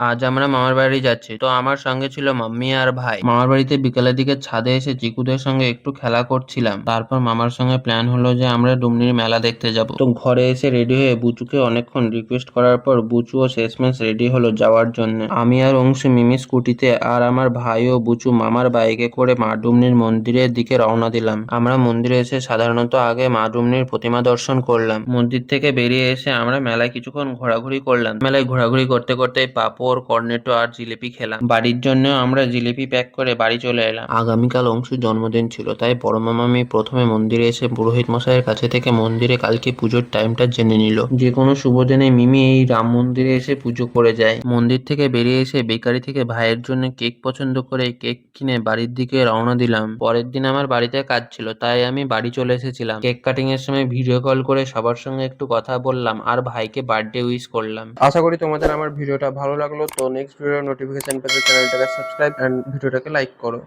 আজ আমরা মামার বাড়ি যাচ্ছি। তো আমার সঙ্গে ছিল মাম্মি আর ভাই। মামার বাড়িতে বিকেলের দিকে ছাদে এসে চিকুদের সঙ্গে একটু খেলা করছিলাম। তারপর মামার সঙ্গে প্ল্যান হলো যে আমরা ডুমনির মেলা দেখতে যাব। তো ঘরে এসে রেডি হয়ে বুচুকে অনেকক্ষণ রিকোয়েস্ট করার পর বুচু ও শেষমেশ রেডি হলো যাওয়ার জন্য। আমি আর অংশু মিমি স্কুটিতে আর আমার ভাই ও বুচু মামার বাইকে করে মা ডুমনির মন্দিরের দিকে রওনা দিলাম। আমরা মন্দিরে এসে সাধারণত আগে মা ডুমনির প্রতিমা দর্শন করলাম। মন্দির থেকে বেরিয়ে এসে আমরা মেলায় কিছুক্ষণ ঘোরাঘুরি করলাম। মেলায় ঘোরাঘুরি করতে করতে পাঁপড় কর্নেটো আর জিলিপি খেলাম। বাড়ির জন্য আমরা জিলিপি প্যাক করে বাড়ি চলে এলাম। আগামীকাল অংশুর জন্মদিন ছিল তাই বড় মামা আমি প্রথমে মন্দিরে এসে পুরোহিত মশাইয়ের কাছে থেকে মন্দিরে কালকে পুজোর টাইমটা জেনে নিল। যে কোনো শুভ দিনে মিমি এই রাম মন্দিরে এসে পুজো করে যায়। মন্দির থেকে বেরিয়ে এসে বেকারি থেকে ভাইয়ের জন্য কেক পছন্দ করে কেক কিনে বাড়ির দিকে রওনা দিলাম। পরের দিন আমার বাড়িতে কাজ ছিল তাই আমি বাড়ি চলে এসেছিলাম। কেক কাটিং এর সময় ভিডিও কল করে সবার সঙ্গে একটু কথা বললাম আর ভাইকে বার্থডে উইশ করলাম। আশা করি তোমাদের আমার ভিডিওটা ভালো লাগল। তো নেক্সট ভিডিও নোটিফিকেশন পেতে চ্যানেলটাকে সাবস্ক্রাইব এন্ড ভিডিওটাকে লাইক করো।